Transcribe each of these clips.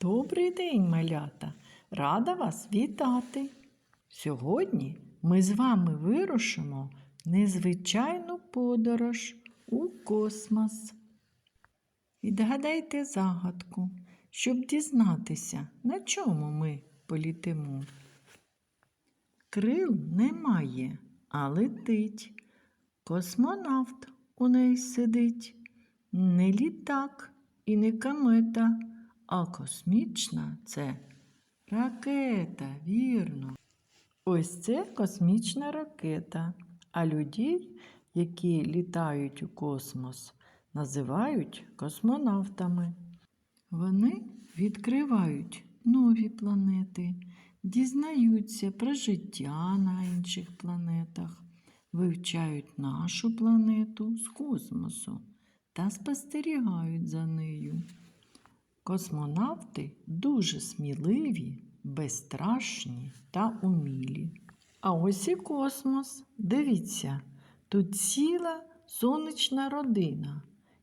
Добрий день, малята! Рада вас вітати! Сьогодні ми з вами вирушимо незвичайну подорож у космос. Відгадайте загадку, щоб дізнатися, на чому ми політимо. Крил немає, а летить. Космонавт у неї сидить. Не літак і не комета, а космічна це ракета, вірно. Ось це космічна ракета. А людей, які літають у космос, називають космонавтами. Вони відкривають нові планети, дізнаються про життя на інших планетах, вивчають нашу планету з космосу та спостерігають за нею. Космонавти дуже сміливі, безстрашні та умілі. А ось і космос. Дивіться, тут ціла сонячна родина.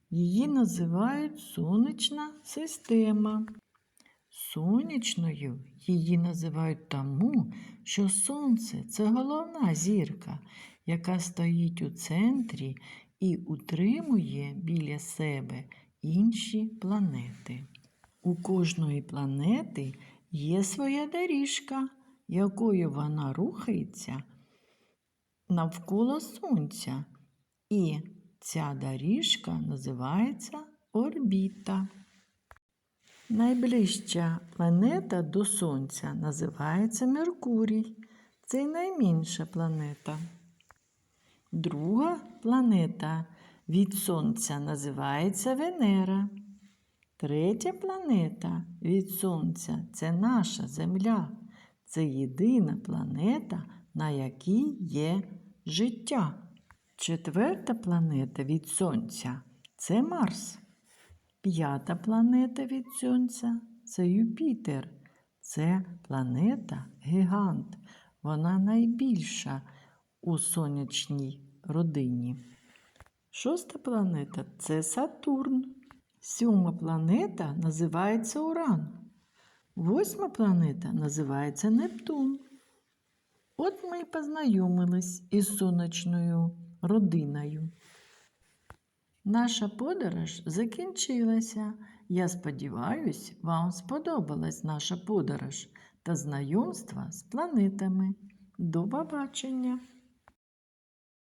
Її називають сонячна система. Сонячною її називають тому, що Сонце це головна зірка, яка стоїть у центрі і утримує біля себе інші планети. У кожної планети є своя доріжка, якою вона рухається навколо Сонця. І ця доріжка називається орбіта. Найближча планета до Сонця називається Меркурій. Це найменша планета. Друга планета від Сонця називається Венера. Третя планета від Сонця це наша Земля. Це єдина планета, на якій є життя. Четверта планета від Сонця це Марс. П'ята планета від Сонця це Юпітер. Це планета гігант. Вона найбільша у сонячній родині. Шоста планета це Сатурн. Сьома планета називається Уран. Восьма планета називається Нептун. От ми й познайомились із сонячною родиною. Наша подорож закінчилася. Я сподіваюсь, вам сподобалась наша подорож та знайомство з планетами. До побачення!